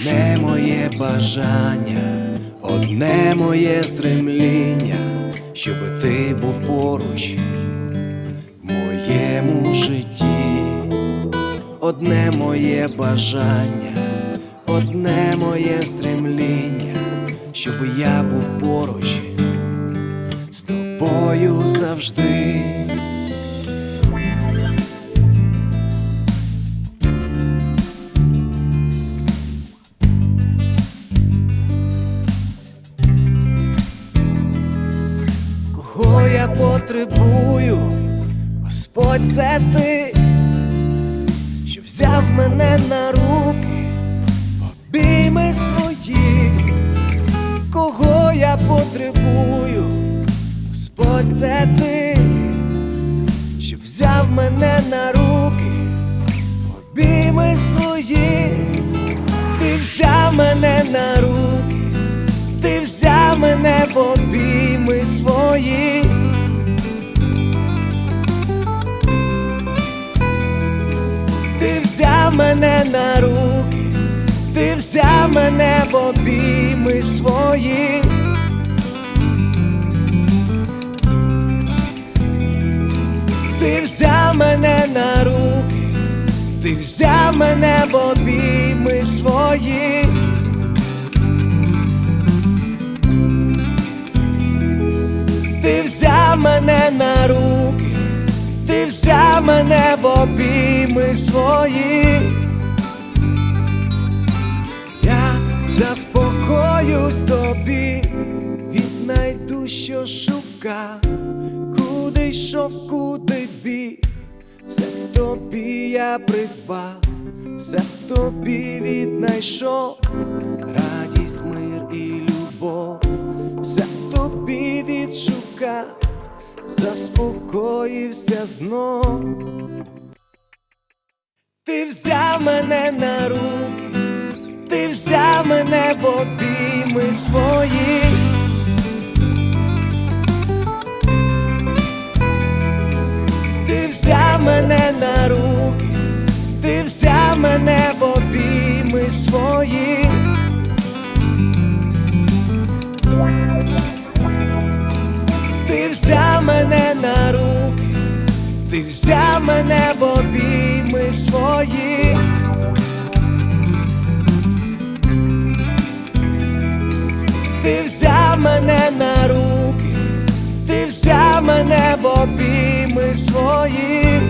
Одне моє бажання, одне моє стремління, щоб ти був поруч в моєму житті, одне моє бажання, одне моє стремління, щоб я був поруч з тобою завжди. Я потребую, Господь, це ти, що взяв мене на руки, обійми свої, кого я потребую, Господь, це ти, що взяв мене на руки, обійми свої, ти взяв мене на руки. Ти взяв мене в обійми свої. Мене на руки, ти взяв мене в обійми свої. Ти взяв мене на руки, ти взяв мене в обійми свої. Ти взяв мене на руки, ти взяв мене в обійми свої. Я заспокоюсь тобі, віднайду, що шукав, куди йшов, куди біг, все в тобі я придбав, все в тобі віднайшов, радість, мир і любов, все в тобі відшукав, заспокоївся знов. Ти взяв мене на руки, ти взяв мене в обійми свої. Ти взяв мене на руки, ти взяв мене в обійми свої. Ти взяв мене на руки, ти взяв мене свої. Ти взяв мене на руки, ти взяв мене в обійми свої.